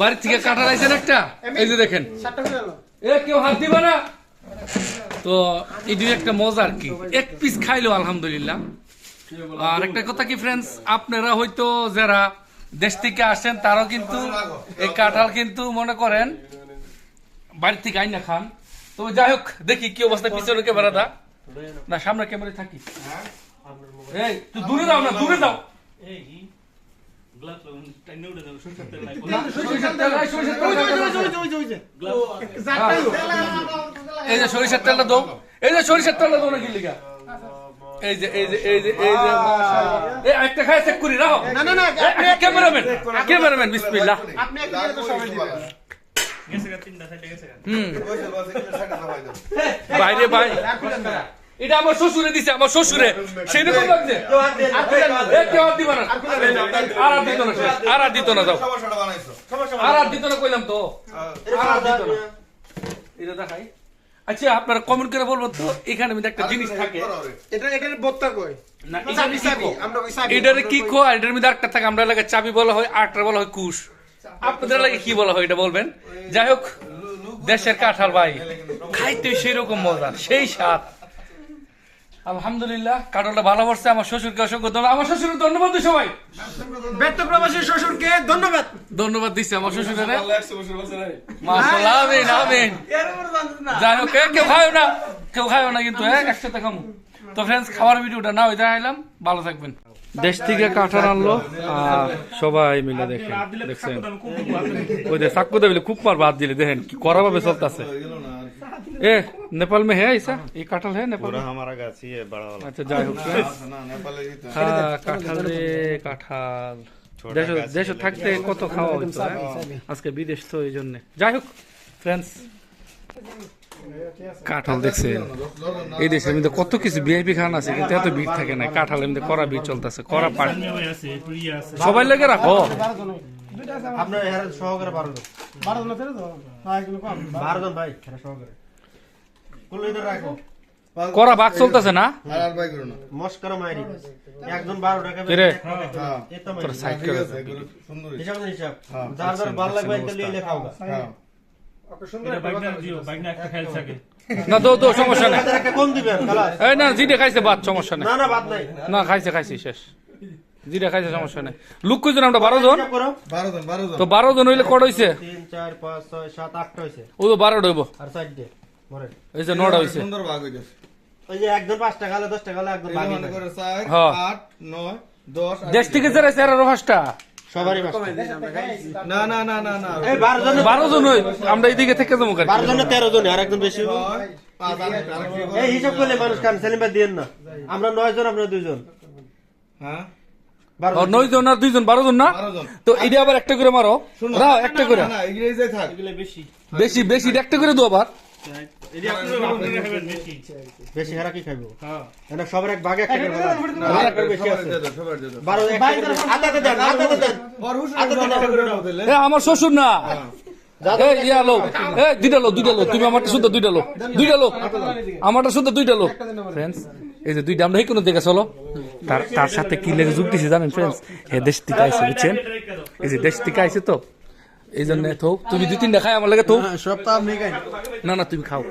বাড়ি থেকে কাঁঠাল আইছেন একটা? এই যে দেখেন। এ কেউ হাত দিবে না? তো দুই একটা মজা আর কি। এক পিস খাইলো আলহামদুলিল্লাহ। আর একটা কথা কি ফ্রেন্ডস আপনারা হয়তো যারা দেশ থেকে আসেন তারাও কিন্তু এই কাঁঠাল কিন্তু মনে করেন বাড়ি থেকে আইনা খান। তো যাই হোক দেখি কি অবস্থা পিছনে ক্যামেরা দা। না সামনে ক্যামেরা থাকি। এই তুই দূরে দাও না দূরে দাও। এই যে সরিষার তেলটা দাও এই যে সরিষার তেলটা দাও না কি লিগা এই যে এই যে এই যে এই যে এই একটা খায় চেক করি রাখো না, না, না, ক্যামেরাম্যান ক্যামেরাম্যান বিসমিল্লাহ আপনি এক দিলে তো সবাই দিবে। হুম বাইরে না। এটা আমার শ্বশুরে দিছে আমার শ্বশুরে। সেই রকম লাগছে? আর দিত না। আর আর দিত না যাও। আর আর দিত না কইলাম তো। আর আর দিত না। এটা দেখাই। আচ্ছা আপনারা কমেন্ট করে বলব তো এখানে একটা জিনিস থাকে। এটা এটার বোত্তা কই? এটারে কি চাবি, কো? আমরা ওই চাবি। এটারে মধ্যে আরেকটা থাকে আমরা লাগে চাবি বলা হয় আটটা বলা হয় কুশ। আপনাদের লাগে কি বলা হয় এটা বলবেন? যাই হোক দেশের কাঁঠাল ভাই। খাইতে সেরকম মজা সেই স্বাদ। আলহামদুলিল্লাহ কাঁঠালটা ভালো পড়ছে আমার শ্বশুরকে অসংখ্য ধন্যবাদ। আমার শ্বশুর ধন্যবাদ দিই সবাই। ব্যর্থ প্রবাসী শ্বশুরকে ধন্যবাদ। ধন্যবাদ দিচ্ছে আমার শ্বশুরের মাশাআল্লাহ আমিন আমিন। যাই হোক কেউ খায় না কেউ খায় না কিন্তু হ্যাঁ একসাথে খামু। তো ফ্রেন্ডস খাবার ভিডিওটা না ওই দেখাইলাম ভালো থাকবেন। দেশ থেকে কাঁঠাল আনলো আর সবাই মিলে দেখেন দেখছেন। ওই যে সাক্কু দেবিলে খুব মার বাদ দিলে দেখেন কি করা ভাবে চলতেছে। এ নেপাল মে হ্যাঁ ऐसा ये काठल है नेपाल पूरा में हमारा गाछी है बड़ा वाला अच्छा যাই হোক friends, হ্যাঁ কাঁঠাল রে কাঁঠাল দেশ দেশে থাকতে কত খাওয়া হইতো হ্যাঁ? আজকে বিদেশ তো এই জন্য যাই হোক ফ্রেন্ডস কাঁঠাল দেখছেন এই দেশের মধ্যে কত কিছু ভিআইপি খান আছে কিন্তু এত ভিড় থাকে না কাঁঠালের মধ্যে করা ভিড় চলতেছে করা পাট সবাই লেগে রাখো আপনার এর সহকারে বারো জন বারো জন আছে তো? এগুলো কম। বারো জন ভাই। এরা সহকারে কুল্লু রাখো? করা ভাগ চলতেছে না? মস্করা মাইরি। একজন বারো টাকা হিসাব হিসাব। যার যার ভালো লাগবে লেখাও দো দো সমস্যা নেই। না জিডে খাইছে বাদ সমস্যা নেই। না না নাই। না খাইছে খাইছে শেষ। জিডে খাইছে সমস্যা নেই লুক কইছেন আমরা বারো জন হিসাব করো তো বারো জন হইলে কট হইছে তিন চার পাঁচ ছয় সাত আটটা হয়েছে ও তো বারো হইব আর এই যে নটা হইছে সুন্দর ভাগ হইছে ওই যে একজন পাঁচ টাকা হলে দশ টাকা হলে একজন এই করে চার হ্যাঁ। আট নয় দশ দেশ থেকে যারা তেরো পাঁচটা সবারই না না না না না এই বারো জন বারো জন হই আমরা এইদিকে থেকে যাব কার বারো জনে তেরো জন আর একজন বেশি? এই হিসাব করলে মানুষ কান সেলিম ভাই দিয়েন না আমরা নয় জন আপনারা দুইজন হ্যাঁ বারো জন। নয় জন আর দুইজন বারো জন না? তো এটা আবার একটা করে মারো। রাও একটা করে। বেশি। বেশি একটা করে দো আবার। বেশি। হারা কি খাইবো? না সবার এক ভাগে একটা করে আমার। এ শ্বশুর না। এই ইয়া লো এই দুইটা লো দুইটা লো তুমি আমারটা শুদ্ধ দুইটা লো দুইটা লো আমারটা শুদ্ধ দুইটা লো ফ্রেন্ডস এই যে দুইটা আমরা এই কোনো দেখে চলো। তার তার সাথে কি লেগে যুগ দিছে জানেন ফ্রেন্ডস হে দেশ থেকে আইছে বুঝছেন? এই যে দেশ থেকে আইছে তো। এই জন্য তুমি দুই তিনটা খাই আমার লাগে তো। সব তো আপনি খাই না না তুমি খাও।